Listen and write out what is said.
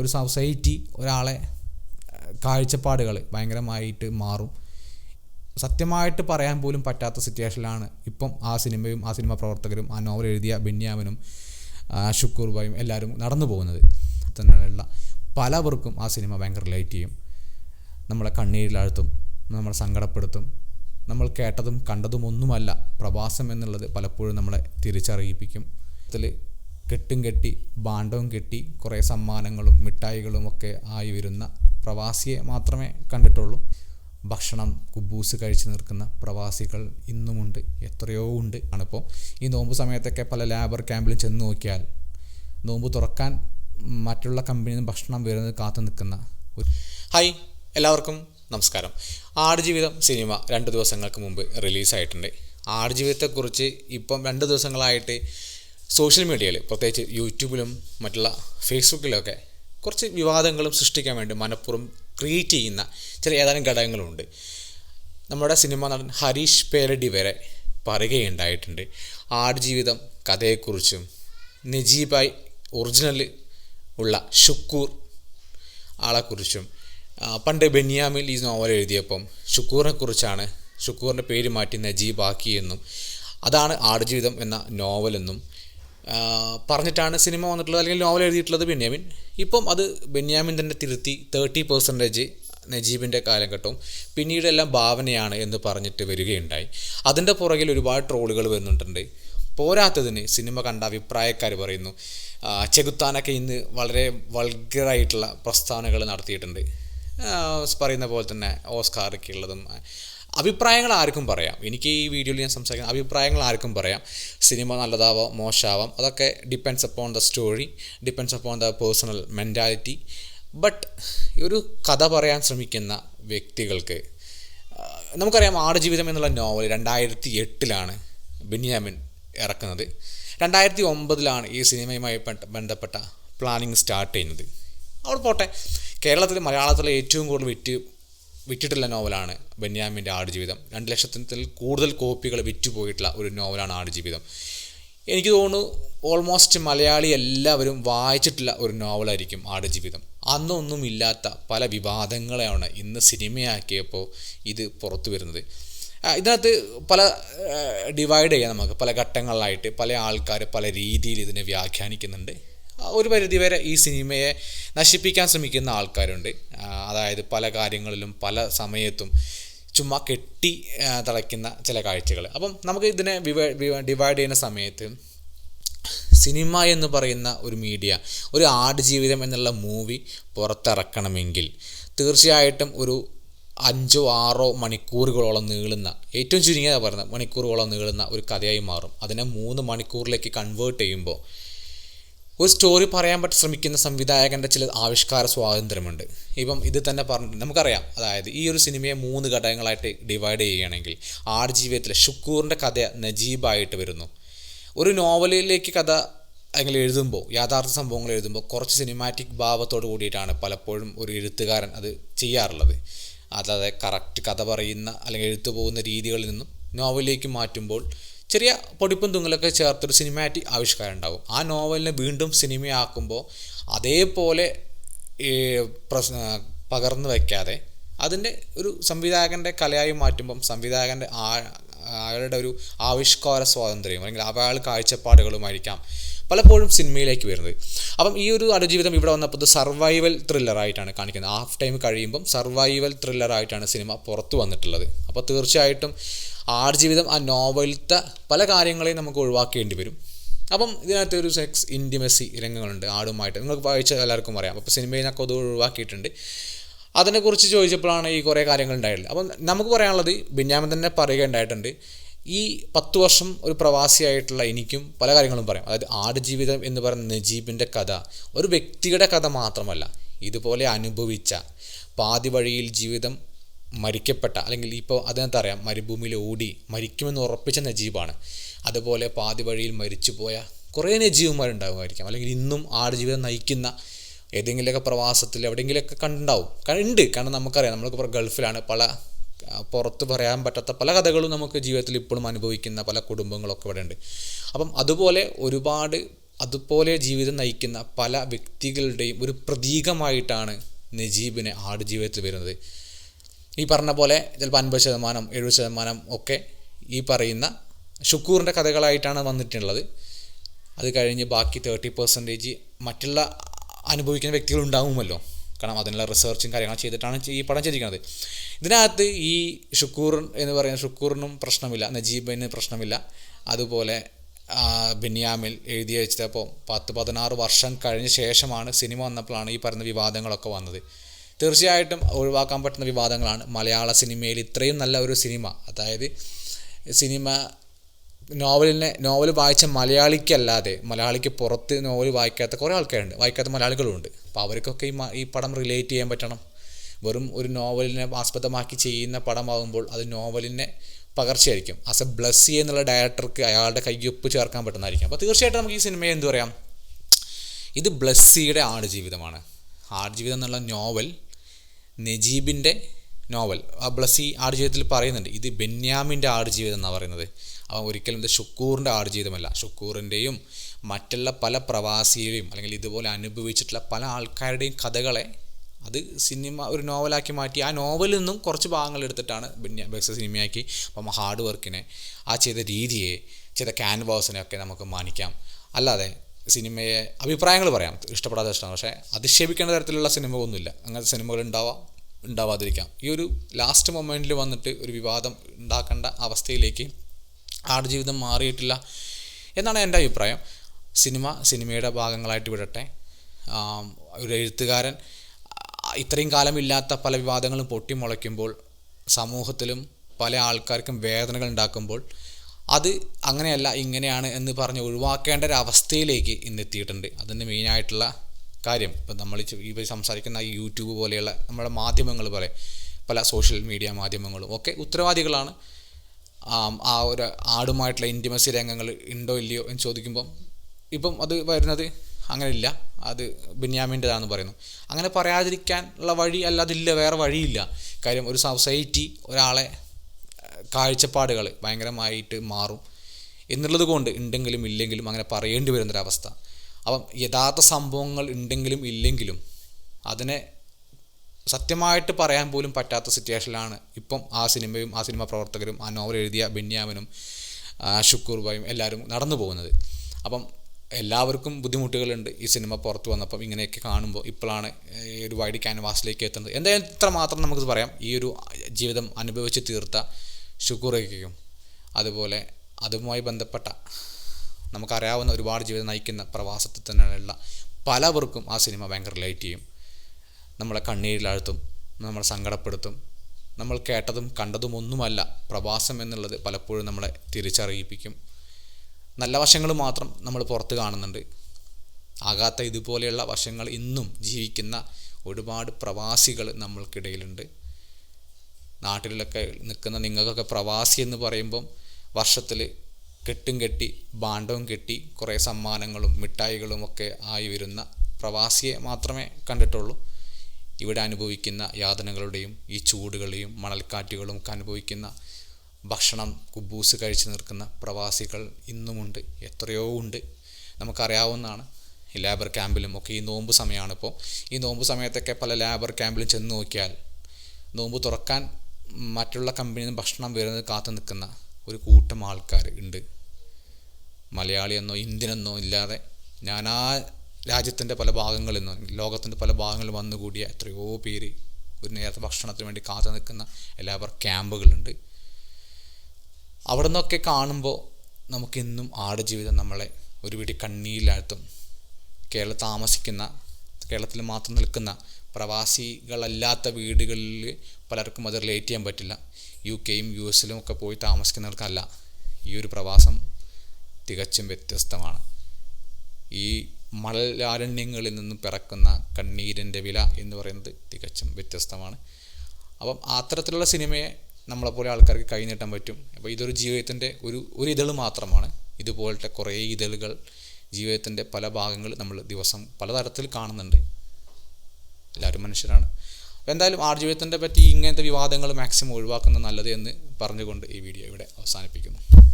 ഒരു സൊസൈറ്റി ഒരാളെ കാഴ്ചപ്പാടുകൾ ഭയങ്കരമായിട്ട് മാറും. സത്യമായിട്ട് പറയാൻ പോലും പറ്റാത്ത സിറ്റുവേഷനിലാണ് ഇപ്പം ആ സിനിമയും ആ സിനിമ പ്രവർത്തകരും ആ നോവൽ എഴുതിയ ബെന്യാമനും ആ ഷുക്കൂർ ബായും എല്ലാവരും നടന്നു പോകുന്നത് തന്നെയുള്ള പലവർക്കും ആ സിനിമ ഭയങ്കര റിലേറ്റ് ചെയ്യും. നമ്മളെ കണ്ണീരിലാഴ്ത്തും നമ്മളെ സങ്കടപ്പെടുത്തും നമ്മൾ കേട്ടതും കണ്ടതും ഒന്നുമല്ല പ്രവാസം എന്നുള്ളത് പലപ്പോഴും നമ്മളെ തിരിച്ചറിയിപ്പിക്കും. അതിൽ കെട്ടും കെട്ടി ബാണ്ടവും കെട്ടി കുറേ സമ്മാനങ്ങളും മിഠായികളും ഒക്കെ ആയി വരുന്ന പ്രവാസിയെ മാത്രമേ കണ്ടിട്ടുള്ളൂ. ഭക്ഷണം കുബൂസ് കഴിച്ചു നിൽക്കുന്ന പ്രവാസികൾ ഇന്നുമുണ്ട് എത്രയോ ഉണ്ട്. ആണിപ്പോൾ ഈ നോമ്പ് സമയത്തൊക്കെ പല ലേബർ ക്യാമ്പിലും ചെന്ന് നോക്കിയാൽ നോമ്പ് തുറക്കാൻ മറ്റുള്ള കമ്പനിയിൽ നിന്ന് ഭക്ഷണം വരുന്നത് കാത്തു നിൽക്കുന്ന ഹായ് എല്ലാവർക്കും നമസ്കാരം. ആടുജീവിതം സിനിമ രണ്ട് ദിവസങ്ങൾക്ക് മുമ്പ് റിലീസായിട്ടുണ്ട്. ആടുജീവിതത്തെക്കുറിച്ച് ഇപ്പം രണ്ട് ദിവസങ്ങളായിട്ട് സോഷ്യൽ മീഡിയയിൽ പ്രത്യേകിച്ച് യൂട്യൂബിലും മറ്റുള്ള ഫേസ്ബുക്കിലൊക്കെ കുറച്ച് വിവാദങ്ങളും സൃഷ്ടിക്കാൻ വേണ്ടി മനഃപൂർവം ക്രിയേറ്റ് ചെയ്യുന്ന ചില ഏതാനും ഘടകങ്ങളുണ്ട്. നമ്മുടെ സിനിമാ നടൻ ഹരീഷ് പേരടി വരെ പറയുകയുണ്ടായിട്ടുണ്ട്. ആടുജീവിതം കഥയെക്കുറിച്ചും നജീബായി ഒറിജിനൽ ഉള്ള ഷുക്കൂർ ആളെക്കുറിച്ചും പണ്ട് ബെന്യാമിൽ ഈ നോവൽ എഴുതിയപ്പം ഷുക്കൂറിനെ കുറിച്ചാണ് ഷുക്കൂറിന്റെ പേര് മാറ്റി നജീബാക്കിയെന്നും അതാണ് ആടുജീവിതം എന്ന നോവലെന്നും പറഞ്ഞിട്ടാണ് സിനിമ വന്നിട്ടുള്ളത് അല്ലെങ്കിൽ നോവൽ എഴുതിയിട്ടുള്ളത് ബെന്യാമിൻ. ഇപ്പം അത് ബെന്യാമിൻ തന്നെ തിരുത്തി തേർട്ടി പെർസെന്റേജ് നജീബിന്റെ കാലഘട്ടവും പിന്നീട് എല്ലാം ഭാവനയാണ് എന്ന് പറഞ്ഞിട്ട് വരികയുണ്ടായി. അതിന്റെ പുറകിൽ ഒരുപാട് ട്രോളുകൾ വരുന്നുണ്ട്. പോരാത്തതിന് സിനിമ കണ്ട അഭിപ്രായക്കാർ പറയുന്നു ചെകുത്താനൊക്കെ ഇന്ന് വളരെ വൾഗറായിട്ടുള്ള പ്രസ്താവനകൾ നടത്തിയിട്ടുണ്ട്. പറയുന്ന പോലെ തന്നെ ഓസ്കാറൊക്കെ ഉള്ളതും അഭിപ്രായങ്ങൾ ആർക്കും പറയാം. എനിക്ക് ഈ വീഡിയോയിൽ ഞാൻ സംസാരിക്കുന്ന അഭിപ്രായങ്ങൾ ആർക്കും പറയാം. സിനിമ നല്ലതാവാം മോശമാവാം അതൊക്കെ depends upon the story depends upon the personal mentality but ഒരു കഥ പറയാൻ ശ്രമിക്കുന്ന വ്യക്തികൾക്ക് നമുക്കറിയാം ആടുജീവിതം എന്നുള്ള നോവൽ രണ്ടായിരത്തി എട്ടിലാണ് ബെന്യാമിൻ ഇറക്കുന്നത്. രണ്ടായിരത്തി ഒമ്പതിലാണ് ഈ സിനിമയുമായി ബന്ധപ്പെട്ട പ്ലാനിങ് സ്റ്റാർട്ട് ചെയ്യുന്നത്. അവിടെ പോട്ടെ കേരളത്തിൽ മലയാളത്തിലെ ഏറ്റവും കൂടുതൽ വിറ്റ് വിറ്റിട്ടുള്ള നോവലാണ് ബെന്യാമിന്റെ ആടുജീവിതം. രണ്ട് ലക്ഷത്തിൽ കൂടുതൽ കോപ്പികൾ വിറ്റുപോയിട്ടുള്ള ഒരു നോവലാണ് ആടുജീവിതം. എനിക്ക് തോന്നുന്നു ഓൾമോസ്റ്റ് മലയാളി എല്ലാവരും വായിച്ചിട്ടുള്ള ഒരു നോവലായിരിക്കും ആടുജീവിതം. അന്നൊന്നും ഇല്ലാത്ത പല വിവാദങ്ങളെയാണ് ഇന്ന് സിനിമയാക്കിയപ്പോൾ ഇത് പുറത്തു വരുന്നത്. ഇതിനകത്ത് പല ഡിവൈഡ് ചെയ്യാം നമുക്ക്. പല ഘട്ടങ്ങളിലായിട്ട് പല ആൾക്കാർ പല രീതിയിൽ ഇതിനെ വ്യാഖ്യാനിക്കുന്നുണ്ട്. ഒരു പരിധിവരെ ഈ സിനിമയെ നശിപ്പിക്കാൻ ശ്രമിക്കുന്ന ആൾക്കാരുണ്ട്. അതായത് പല കാര്യങ്ങളിലും പല സമയത്തും ചുമ്മാ കെട്ടി തളയ്ക്കുന്ന ചില കാഴ്ചകൾ. അപ്പം നമുക്ക് ഇതിനെ ഡിവൈഡ് ചെയ്യുന്ന സമയത്ത് സിനിമ എന്ന് പറയുന്ന ഒരു മീഡിയ ഒരു ആട് ജീവിതം എന്നുള്ള മൂവി പുറത്തിറക്കണമെങ്കിൽ തീർച്ചയായിട്ടും ഒരു അഞ്ചോ ആറോ മണിക്കൂറുകളോളം നീളുന്ന ഏറ്റവും ചുരുങ്ങിയതാണ് പറയുന്നത് മണിക്കൂറുകളോളം നീളുന്ന ഒരു കഥയായി മാറും. അതിനെ മൂന്ന് മണിക്കൂറിലേക്ക് കൺവേർട്ട് ചെയ്യുമ്പോൾ ഒരു സ്റ്റോറി പറയാൻ പറ്റി ശ്രമിക്കുന്ന സംവിധായകന്റെ ചില ആവിഷ്കാര സ്വാതന്ത്ര്യമുണ്ട്. ഇപ്പം ഇത് തന്നെ പറഞ്ഞിട്ട് നമുക്കറിയാം. അതായത് ഈ ഒരു സിനിമയെ മൂന്ന് ഘടകങ്ങളായിട്ട് ഡിവൈഡ് ചെയ്യുകയാണെങ്കിൽ ആടുജീവിതത്തിലെ ഷുക്കൂറിന്റെ കഥ നജീബായിട്ട് വരുന്നു. ഒരു നോവലിലേക്ക് കഥ അല്ലെങ്കിൽ എഴുതുമ്പോൾ യാഥാർത്ഥ സംഭവങ്ങൾ എഴുതുമ്പോൾ കുറച്ച് സിനിമാറ്റിക് ഭാവത്തോട് കൂടിയിട്ടാണ് പലപ്പോഴും ഒരു എഴുത്തുകാരൻ അത് ചെയ്യാറുള്ളത്. അതായത് കറക്റ്റ് കഥ പറയുന്ന അല്ലെങ്കിൽ എഴുത്തു പോകുന്ന രീതികളിൽ നിന്നും നോവലിലേക്ക് മാറ്റുമ്പോൾ ചെറിയ പൊടിപ്പും തുങ്ങലൊക്കെ ചേർത്തൊരു സിനിമാറ്റിക് ആവിഷ്കാരം ഉണ്ടാവും ആ നോവലിനെ വീണ്ടും സിനിമയാക്കുമ്പോൾ അതേപോലെ പ്രശ്ന പകർന്നു വയ്ക്കാതെ അതിന്റെ ഒരു സംവിധായകന്റെ കലയായി മാറ്റുമ്പം സംവിധായകന്റെ ആ അയാളുടെ ഒരു ആവിഷ്കാര സ്വാതന്ത്ര്യം അല്ലെങ്കിൽ അയാൾ കാഴ്ചപ്പാടുകളുമായിരിക്കാം. പലപ്പോഴും സിനിമയിലേക്ക് വരുന്നത്. അപ്പം ഈ ഒരു അടുജീവിതം ഇവിടെ വന്നപ്പോൾ സർവൈവൽ ത്രില്ലറായിട്ടാണ് കാണിക്കുന്നത്. ഹാഫ് ടൈം കഴിയുമ്പം സർവൈവൽ ത്രില്ലറായിട്ടാണ് സിനിമ പുറത്തു വന്നിട്ടുള്ളത്. അപ്പോൾ തീർച്ചയായിട്ടും ആടുജീവിതം ആ നോവലത്തെ പല കാര്യങ്ങളെയും നമുക്ക് ഒഴിവാക്കേണ്ടി വരും. അപ്പം ഇതിനകത്ത് ഒരു സെക്സ് ഇന്റിമസി രംഗങ്ങളുണ്ട് ആടുമായിട്ട്. നിങ്ങൾക്ക് വായിച്ച എല്ലാവർക്കും അറിയാം. അപ്പോൾ സിനിമയിൽ നിന്നൊക്കെ അത് ഒഴിവാക്കിയിട്ടുണ്ട്. അതിനെക്കുറിച്ച് ചോദിച്ചപ്പോഴാണ് ഈ കുറേ കാര്യങ്ങൾ ഉണ്ടായിട്ടുള്ളത് അപ്പം നമുക്ക് പറയാനുള്ളത് ബിന്യാമൻ തന്നെ പറയുകയുണ്ടായിട്ടുണ്ട് ഈ പത്ത് വർഷം ഒരു പ്രവാസിയായിട്ടുള്ള എനിക്കും പല കാര്യങ്ങളും പറയാം. അതായത് ആടുജീവിതം എന്ന് പറയുന്ന നജീബിന്റെ കഥ ഒരു വ്യക്തിയുടെ കഥ മാത്രമല്ല ഇതുപോലെ അനുഭവിച്ച പാതി വഴിയിൽ ജീവിതം മരിക്കപ്പെട്ട അല്ലെങ്കിൽ ഇപ്പോൾ അതിനകത്ത് അറിയാം മരുഭൂമിയിൽ ഓടി മരിക്കുമെന്ന് ഉറപ്പിച്ച നജീബാണ്. അതുപോലെ പാതി വഴിയിൽ മരിച്ചുപോയ കുറേ നജീവന്മാരുണ്ടാകുമായിരിക്കാം അല്ലെങ്കിൽ ഇന്നും ആടുജീവിതം നയിക്കുന്ന ഏതെങ്കിലുമൊക്കെ പ്രവാസത്തിൽ എവിടെയെങ്കിലുമൊക്കെ കണ്ടുണ്ടാവും. കണ്ട് കാരണം നമുക്കറിയാം നമ്മളിപ്പോൾ ഗൾഫിലാണ്. പല പുറത്ത് പറയാൻ പറ്റാത്ത പല കഥകളും നമുക്ക് ജീവിതത്തിൽ ഇപ്പോഴും അനുഭവിക്കുന്ന പല കുടുംബങ്ങളൊക്കെ ഇവിടെ ഉണ്ട് അപ്പം അതുപോലെ ഒരുപാട് അതുപോലെ ജീവിതം നയിക്കുന്ന പല വ്യക്തികളുടെയും ഒരു പ്രതീകമായിട്ടാണ് നജീബിനെ ആട് ജീവിതത്തിൽ വരുന്നത്. ഈ പറഞ്ഞ പോലെ ചിലപ്പോൾ അൻപത് ശതമാനം എഴുപത് ശതമാനം ഒക്കെ ഈ പറയുന്ന ഷുക്കൂറിന്റെ കഥകളായിട്ടാണ് വന്നിട്ടുള്ളത്. അത് കഴിഞ്ഞ് ബാക്കി തേർട്ടി പെർസെന്റേജ് മറ്റുള്ള അനുഭവിക്കുന്ന വ്യക്തികൾ ഉണ്ടാവുമല്ലോ. കാരണം അതിനുള്ള റിസർച്ചും കാര്യങ്ങളും ചെയ്തിട്ടാണ് ഈ പടം ചെയ്തിരിക്കുന്നത്. ഇതിനകത്ത് ഈ ഷുക്കൂർ എന്ന് പറയുന്ന ഷുക്കൂറിനും പ്രശ്നമില്ല. നജീബിന് പ്രശ്നമില്ല. അതുപോലെ ബിന്യാമിൽ എഴുതി വെച്ചപ്പോൾ പത്ത് പതിനാറ് വർഷം കഴിഞ്ഞ ശേഷമാണ് സിനിമ വന്നപ്പോഴാണ് ഈ പറയുന്ന വിവാദങ്ങളൊക്കെ വന്നത്. തീർച്ചയായിട്ടും ഒഴിവാക്കാൻ പറ്റുന്ന വിവാദങ്ങളാണ്. മലയാള സിനിമയിൽ ഇത്രയും നല്ല ഒരു സിനിമ. അതായത് സിനിമ നോവലിനെ നോവൽ വായിച്ച മലയാളിക്കല്ലാതെ മലയാളിക്ക് പുറത്ത് നോവൽ വായിക്കാത്ത കുറേ ആൾക്കാരുണ്ട് വായിക്കാത്ത മലയാളികളുമുണ്ട് അപ്പോൾ അവർക്കൊക്കെ ഈ ഈ പടം റിലേറ്റ് ചെയ്യാൻ പറ്റണം. വെറും ഒരു നോവലിനെ ആസ്പദമാക്കി ചെയ്യുന്ന പടമാകുമ്പോൾ അത് നോവലിനെ പകർച്ചയായിരിക്കും. ആസ് എ ബ്ലസ്സി എന്നുള്ള ഡയറക്ടർക്ക് അയാളുടെ കയ്യൊപ്പ് ചേർക്കാൻ പറ്റുന്നതായിരിക്കും. അപ്പോൾ തീർച്ചയായിട്ടും നമുക്ക് ഈ സിനിമയെ എന്തു പറയാം? ഇത് ബ്ലസ്സിയുടെ ആടുജീവിതമാണ് ആടുജീവിതം എന്നുള്ള നോവൽ നജീബിന്റെ നോവൽ. ആ ബ്ലസ്സി ആടുജീവിതത്തിൽ പറയുന്നുണ്ട് ഇത് ബെന്യാമിന്റെ ആടുജീവിതം എന്നാണ് പറയുന്നത്. അവൻ ഒരിക്കലും ഇത് ഷുക്കൂറിന്റെ ആർജീതമല്ല ഷുക്കൂറിന്റെയും മറ്റുള്ള പല പ്രവാസിയുടെയും അല്ലെങ്കിൽ ഇതുപോലെ അനുഭവിച്ചിട്ടുള്ള പല ആൾക്കാരുടെയും കഥകളെ അത് സിനിമ ഒരു നോവലാക്കി മാറ്റി. ആ നോവലിൽ നിന്നും കുറച്ച് ഭാഗങ്ങൾ എടുത്തിട്ടാണ് ബെന്യ ബെക്സ സിനിമയാക്കി അപ്പം ഹാർഡ് വർക്കിനെ ആ ചെയ്ത രീതിയെ ചെയ്ത ക്യാൻവാസിനെ ഒക്കെ നമുക്ക് മാനിക്കാം. അല്ലാതെ സിനിമയെ അഭിപ്രായങ്ങൾ പറയാം. ഇഷ്ടപ്പെടാതെ ഇഷ്ടമാണ്. പക്ഷേ അധിക്ഷേപിക്കേണ്ട തരത്തിലുള്ള സിനിമ ഒന്നുമില്ല അങ്ങനത്തെ സിനിമകൾ ഉണ്ടാവാം ഉണ്ടാവാതിരിക്കാം. ഈ ഒരു ലാസ്റ്റ് മൊമെന്റിൽ വന്നിട്ട് ഒരു വിവാദം ഉണ്ടാക്കേണ്ട അവസ്ഥയിലേക്ക് ആടുജീവിതം മാറിയിട്ടില്ല എന്നാണ് എന്റെ അഭിപ്രായം. സിനിമ സിനിമയുടെ ഭാഗങ്ങളായിട്ട് വിടട്ടെ. ഒരു എഴുത്തുകാരൻ ഇത്രയും കാലമില്ലാത്ത പല വിവാദങ്ങളും പൊട്ടിമുളയ്ക്കുമ്പോൾ സമൂഹത്തിലും പല ആൾക്കാർക്കും വേദനകൾ ഉണ്ടാക്കുമ്പോൾ അത് അങ്ങനെയല്ല ഇങ്ങനെയാണ് എന്ന് പറഞ്ഞ് ഒഴിവാക്കേണ്ട ഒരു അവസ്ഥയിലേക്ക് ഇന്ന് എത്തിയിട്ടുണ്ട്. അതിന്റെ മെയിനായിട്ടുള്ള കാര്യം ഇപ്പം നമ്മൾ ഈ സംസാരിക്കുന്ന ഈ യൂട്യൂബ് പോലെയുള്ള നമ്മുടെ മാധ്യമങ്ങൾ പോലെ പല സോഷ്യൽ മീഡിയ മാധ്യമങ്ങളും ഒക്കെ ഉത്തരവാദികളാണ്. ആം, ഒരു ആടുമായിട്ടുള്ള ഇന്റിമസി രംഗങ്ങൾ ഉണ്ടോ ഇല്ലയോ എന്ന് ചോദിക്കുമ്പം ഇപ്പം അത് വരുന്നത് അങ്ങനെ ഇല്ല അത് ബെന്യാമിന്റെതാണെന്ന് പറയുന്നു. അങ്ങനെ പറയാതിരിക്കാനുള്ള വഴി അല്ലാതില്ല വേറെ വഴിയില്ല. കാര്യം ഒരു സൊസൈറ്റി ഒരാളെ കാഴ്ചപ്പാടുകൾ ഭയങ്കരമായിട്ട് മാറും എന്നുള്ളത് കൊണ്ട് ഉണ്ടെങ്കിലും ഇല്ലെങ്കിലും അങ്ങനെ പറയേണ്ടി വരുന്നൊരവസ്ഥ. അപ്പം യഥാർത്ഥ സംഭവങ്ങൾ ഉണ്ടെങ്കിലും ഇല്ലെങ്കിലും അതിനെ സത്യമായിട്ട് പറയാൻ പോലും പറ്റാത്ത സിറ്റുവേഷനിലാണ് ഇപ്പം ആ സിനിമയും ആ സിനിമ പ്രവർത്തകരും ആ നോവൽ എഴുതിയ ബെന്യാമിനും ഷുക്കൂർബായും എല്ലാവരും നടന്നു പോകുന്നത്. അപ്പം എല്ലാവർക്കും ബുദ്ധിമുട്ടുകളുണ്ട് ഈ സിനിമ പുറത്ത് വന്നപ്പം ഇങ്ങനെയൊക്കെ കാണുമ്പോൾ ഇപ്പോഴാണ് ഈ ഒരു വൈഡ് ക്യാൻവാസിലേക്ക് എത്തുന്നത്. എന്തായാലും ഇത്ര മാത്രം നമുക്ക് പറയാം. ഈ ഒരു ജീവിതം അനുഭവിച്ച് തീർത്ത ഷുക്കൂറയ്ക്കും അതുപോലെ അതുമായി ബന്ധപ്പെട്ട നമുക്കറിയാവുന്ന ഒരുപാട് ജീവിതം നയിക്കുന്ന പ്രവാസത്തിൽ തന്നെയുള്ള പലവർക്കും ആ സിനിമ ഭയങ്കര റിലേറ്റ് ചെയ്യും. നമ്മളെ കണ്ണീരിലാഴ്ത്തും നമ്മളെ സങ്കടപ്പെടുത്തും. നമ്മൾ കേട്ടതും കണ്ടതും ഒന്നുമല്ല പ്രവാസം എന്നുള്ളത് പലപ്പോഴും നമ്മളെ തിരിച്ചറിയിപ്പിക്കും. നല്ല വശങ്ങൾ മാത്രം നമ്മൾ പുറത്ത് കാണുന്നുണ്ട്. ആകാത്ത ഇതുപോലെയുള്ള വശങ്ങൾ ഇന്നും ജീവിക്കുന്ന ഒരുപാട് പ്രവാസികൾ നമ്മൾക്കിടയിലുണ്ട്. നാട്ടിലൊക്കെ നിൽക്കുന്ന നിങ്ങൾക്കൊക്കെ പ്രവാസി എന്ന് പറയുമ്പം വർഷത്തിൽ കെട്ടും കെട്ടി ഭാണ്ഡവും കെട്ടി കുറേ സമ്മാനങ്ങളും മിഠായികളും ഒക്കെ ആയി വരുന്ന പ്രവാസിയെ മാത്രമേ കണ്ടിട്ടുള്ളൂ. ഇവിടെ അനുഭവിക്കുന്ന യാതനകളുടെയും ഈ ചൂടുകളെയും മണൽക്കാറ്റുകളും ഒക്കെ അനുഭവിക്കുന്ന ഭക്ഷണം കുബൂസ് കഴിച്ച് നിൽക്കുന്ന പ്രവാസികൾ ഇന്നുമുണ്ട്. എത്രയോ ഉണ്ട്. നമുക്കറിയാവുന്നതാണ്. ഈ ലേബർ ക്യാമ്പിലും ഒക്കെ ഈ നോമ്പ് സമയമാണ് ഇപ്പോൾ. ഈ നോമ്പ് സമയത്തൊക്കെ പല ലേബർ ക്യാമ്പിലും ചെന്ന് നോക്കിയാൽ നോമ്പ് തുറക്കാൻ മറ്റുള്ള കമ്പനിയിൽ നിന്ന് ഭക്ഷണം വരുന്നത് കാത്തു നിൽക്കുന്ന ഒരു കൂട്ടം ആൾക്കാർ ഉണ്ട്. മലയാളിയെന്നോ ഇന്ത്യനെന്നോ ഇല്ലാതെ ഞാനാ രാജ്യത്തിന്റെ പല ഭാഗങ്ങളിൽ നിന്നും ലോകത്തിന്റെ പല ഭാഗങ്ങളിൽ വന്നുകൂടിയ എത്രയോ പേര് ഒരു നേരത്തെ ഭക്ഷണത്തിന് വേണ്ടി കാത്തു നിൽക്കുന്ന എല്ലാവർ ക്യാമ്പുകളുണ്ട്. അവിടെ നിന്നൊക്കെ കാണുമ്പോൾ നമുക്കെന്നും ആടുജീവിതം നമ്മളെ ഒരു പിടി കണ്ണീരിലാഴ്ത്തും. കേരള താമസിക്കുന്ന കേരളത്തിൽ മാത്രം നിൽക്കുന്ന പ്രവാസികളല്ലാത്ത വീടുകളിൽ പലർക്കും അത് റിലേറ്റ് ചെയ്യാൻ പറ്റില്ല. യു കെയും യു എസിലും ഒക്കെ പോയി താമസിക്കുന്നവർക്കല്ല ഈ ഒരു പ്രവാസം തികച്ചും വ്യത്യസ്തമാണ്. ഈ മണലാരണ്യങ്ങളിൽ നിന്നും പിറക്കുന്ന കണ്ണീരിന്റെ വില എന്ന് പറയുന്നത് തികച്ചും വ്യത്യസ്തമാണ്. അപ്പം അത്തരത്തിലുള്ള സിനിമയെ നമ്മളെപ്പോലെ ആൾക്കാർക്ക് കൈനീട്ടാൻ പറ്റും. അപ്പോൾ ഇതൊരു ജീവിതത്തിന്റെ ഒരു ഒരു ഇതൾ മാത്രമാണ്. ഇതുപോലത്തെ കുറേ ഇതളുകൾ ജീവിതത്തിന്റെ പല ഭാഗങ്ങൾ നമ്മൾ ദിവസം പലതരത്തിൽ കാണുന്നുണ്ട്. എല്ലാവരും മനുഷ്യരാണ്. അപ്പോൾ എന്തായാലും ആടുജീവിതത്തിന്റെ പറ്റി ഇങ്ങനത്തെ വിവാദങ്ങൾ മാക്സിമം ഒഴിവാക്കുന്നത് നല്ലത് എന്ന് പറഞ്ഞുകൊണ്ട് ഈ വീഡിയോ ഇവിടെ അവസാനിപ്പിക്കുന്നു.